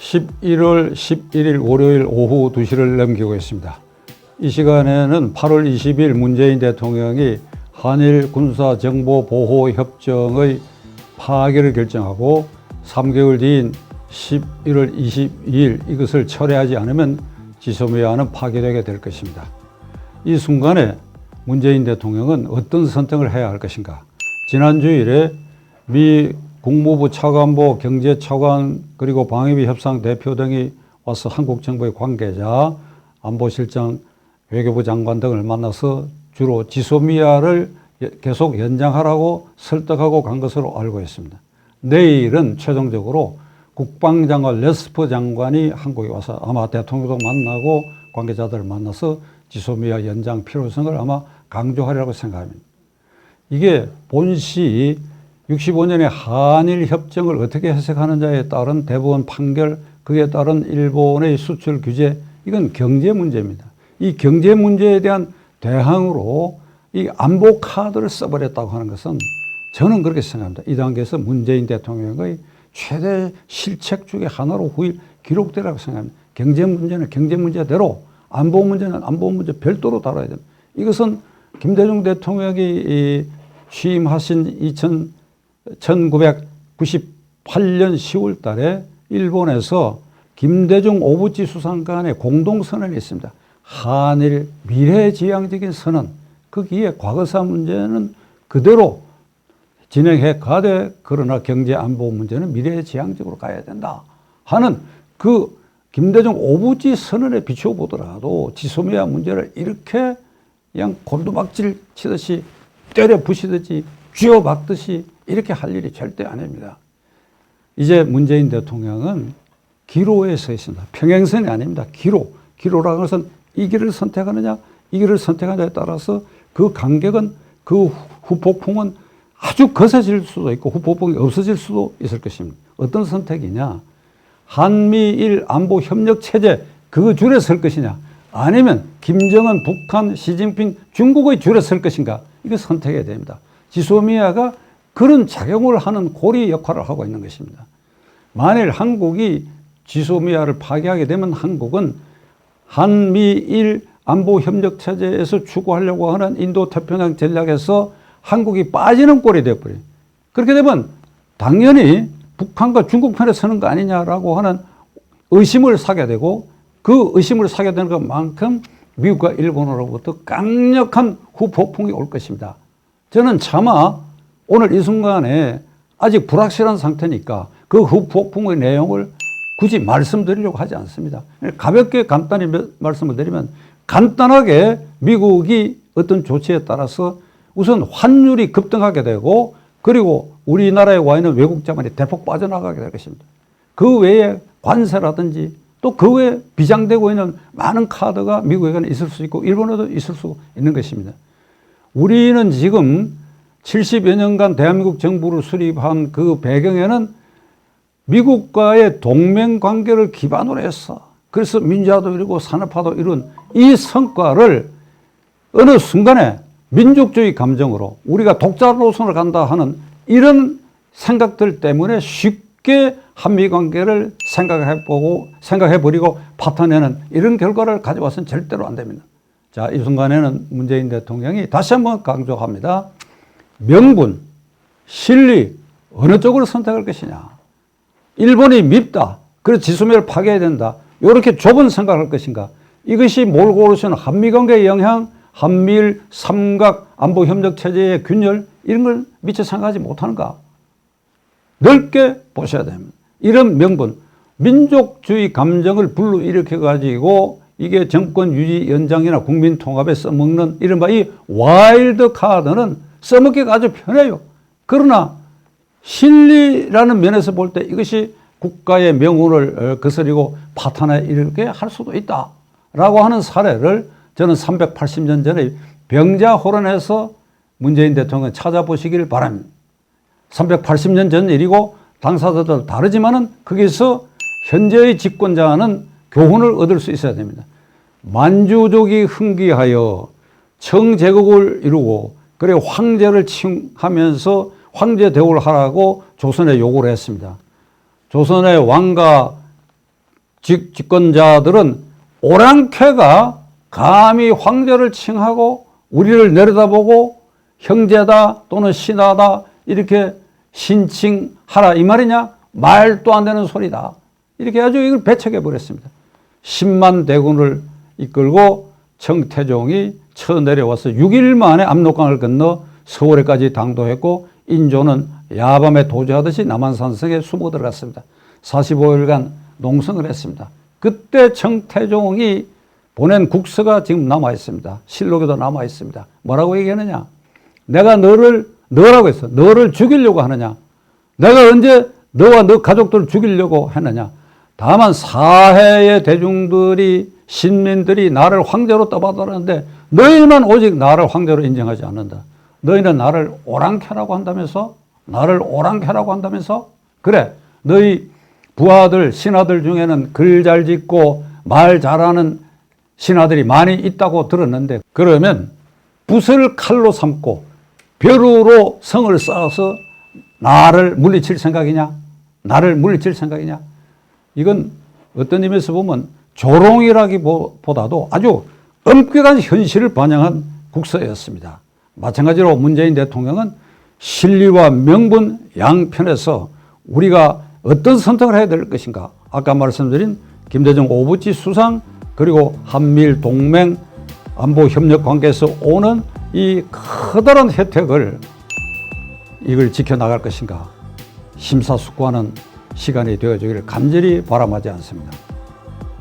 11월 11일 월요일 오후 2시를 넘기고 있습니다. 이 시간에는 8월 20일 문재인 대통령이 한일 군사 정보 보호 협정의 파기를 결정하고 3개월 뒤인 11월 22일 이것을 철회하지 않으면 지소미아는 파기되게 될 것입니다. 이 순간에 문재인 대통령은 어떤 선택을 해야 할 것인가? 지난 주일에 미 국무부 차관보 경제차관 그리고 방위비 협상 대표 등이 와서 한국 정부의 관계자, 안보실장, 외교부 장관 등을 만나서 주로 지소미아를 계속 연장하라고 설득하고 간 것으로 알고 있습니다. 내일은 최종적으로 국방장관 레스퍼 장관이 한국에 와서 아마 대통령도 만나고 관계자들을 만나서 지소미아 연장 필요성을 아마 강조하리라고 생각합니다. 이게 본시 65년의 한일 협정을 어떻게 해석하느냐에 따른 대법원 판결, 그에 따른 일본의 수출 규제, 이건 경제 문제입니다. 이 경제 문제에 대한 대항으로 이 안보 카드를 써버렸다고 하는 것은 저는 그렇게 생각합니다. 이 단계에서 문재인 대통령의 최대 실책 중에 하나로 후일 기록되라고 생각합니다. 경제 문제는 경제 문제대로 안보 문제는 안보 문제 별도로 다뤄야 됩니다. 이것은 김대중 대통령이 취임하신 2000, 1998년 10월 달에 일본에서 김대중 오부치 수상간의 공동선언이 있습니다. 한일 미래지향적인 선언. 거기에 과거사 문제는 그대로 진행해 가되 그러나 경제 안보 문제는 미래지향적으로 가야 된다 하는 그 김대중 오부지 선언에 비추어 보더라도 지소미아 문제를 이렇게 그냥 곤두박질 치듯이 때려 부시듯이 쥐어 박듯이 이렇게 할 일이 절대 아닙니다. 이제 문재인 대통령은 기로에 서 있습니다. 평행선이 아닙니다. 기로. 기로라는 것은 이 길을 선택하느냐, 이 길을 선택하느냐에 따라서 그 간격은 그 후폭풍은 아주 거세질 수도 있고 후폭풍이 없어질 수도 있을 것입니다. 어떤 선택이냐? 한미일 안보 협력 체제 그 줄에 설 것이냐? 아니면 김정은, 북한, 시진핑, 중국의 줄에 설 것인가? 이거 선택해야 됩니다. 지소미아가 그런 작용을 하는 고리 역할을 하고 있는 것입니다. 만일 한국이 지소미아를 파괴하게 되면 한국은 한미일 안보 협력 체제에서 추구하려고 하는 인도 태평양 전략에서 한국이 빠지는 꼴이 되어버려요. 그렇게 되면 당연히 북한과 중국 편에 서는 거 아니냐라고 하는 의심을 사게 되고 그 의심을 사게 되는 것만큼 미국과 일본으로부터 강력한 후폭풍이 올 것입니다. 저는 차마 오늘 이 순간에 아직 불확실한 상태니까 그 후폭풍의 내용을 굳이 말씀드리려고 하지 않습니다. 가볍게 간단히 말씀을 드리면 간단하게 미국이 어떤 조치에 따라서 우선 환율이 급등하게 되고 그리고 우리나라에 와 있는 외국 자본이 대폭 빠져나가게 될 것입니다. 그 외에 관세라든지 또 그 외에 비장되고 있는 많은 카드가 미국에는 있을 수 있고 일본에도 있을 수 있는 것입니다. 우리는 지금 70여 년간 대한민국 정부를 수립한 그 배경에는 미국과의 동맹 관계를 기반으로 했어. 그래서 민주화도 이루고 산업화도 이룬 이 성과를 어느 순간에 민족주의 감정으로 우리가 독자 노선을 간다 하는 이런 생각들 때문에 쉽게 한미 관계를 생각해보고 생각해버리고 파탄내는 이런 결과를 가져와서는 절대로 안 됩니다. 자, 이 순간에는 문재인 대통령이 다시 한번 강조합니다. 명분, 실리, 어느 쪽으로 선택할 것이냐. 일본이 밉다. 그래서 지소미아를 파괴해야 된다. 이렇게 좁은 생각을 할 것인가. 이것이 몰고 오르는 한미관계의 영향, 한미일 삼각 안보 협력 체제의 균열, 이런 걸 미처 생각하지 못하는가. 넓게 보셔야 됩니다. 이런 명분, 민족주의 감정을 불러일으켜 가지고 이게 정권 유지 연장이나 국민 통합에 써먹는 이른바 이 와일드 카드는 써먹기가 아주 편해요. 그러나 실리라는 면에서 볼 때 이것이 국가의 명운을 거스리고 파탄에 이르게 할 수도 있다. 라고 하는 사례를 저는 380년 전에 병자호란에서 문재인 대통령 찾아보시길 바랍니다. 380년 전 일이고 당사자들 다르지만은 거기서 현재의 집권자는 교훈을 얻을 수 있어야 됩니다. 만주족이 흥기하여 청제국을 이루고 그래 황제를 칭하면서 황제 대우를 하라고 조선에 요구를 했습니다. 조선의 왕과 집, 집권자들은 오랑캐가 감히 황제를 칭하고 우리를 내려다보고 형제다 또는 신하다 이렇게 신칭하라 이 말이냐? 말도 안 되는 소리다. 이렇게 아주 이걸 배척해 버렸습니다. 10만 대군을 이끌고 청태종이 쳐 내려와서 6일 만에 압록강을 건너 서울에까지 당도했고 인조는 야밤에 도주하듯이 남한산성에 숨어 들어갔습니다. 45일간 농성을 했습니다. 그때 청태종이 보낸 국서가 지금 남아 있습니다. 실록에도 남아 있습니다. 뭐라고 얘기하느냐? 내가 너를 너라고 했어. 너를 죽이려고 하느냐? 내가 언제 너와 너 가족들을 죽이려고 했느냐? 다만 사해의 대중들이 신민들이 나를 황제로 떠받들었는데 너희는 오직 나를 황제로 인정하지 않는다. 너희는 나를 오랑캐라고 한다면서 나를 오랑캐라고 한다면서 그래 너희 부하들 신하들 중에는 글 잘 짓고 말 잘하는 신하들이 많이 있다고 들었는데 그러면 붓을 칼로 삼고 벼루로 성을 쌓아서 나를 물리칠 생각이냐? 나를 물리칠 생각이냐? 이건 어떤 의미에서 보면 조롱이라기보다도 아주 엄격한 현실을 반영한 국서였습니다. 마찬가지로 문재인 대통령은 실리와 명분 양편에서 우리가 어떤 선택을 해야 될 것인가? 아까 말씀드린 김대중 오부지 수상 그리고 한미일 동맹 안보 협력 관계에서 오는 이 커다란 혜택을 이걸 지켜나갈 것인가 심사숙고하는 시간이 되어주기를 간절히 바람하지 않습니다.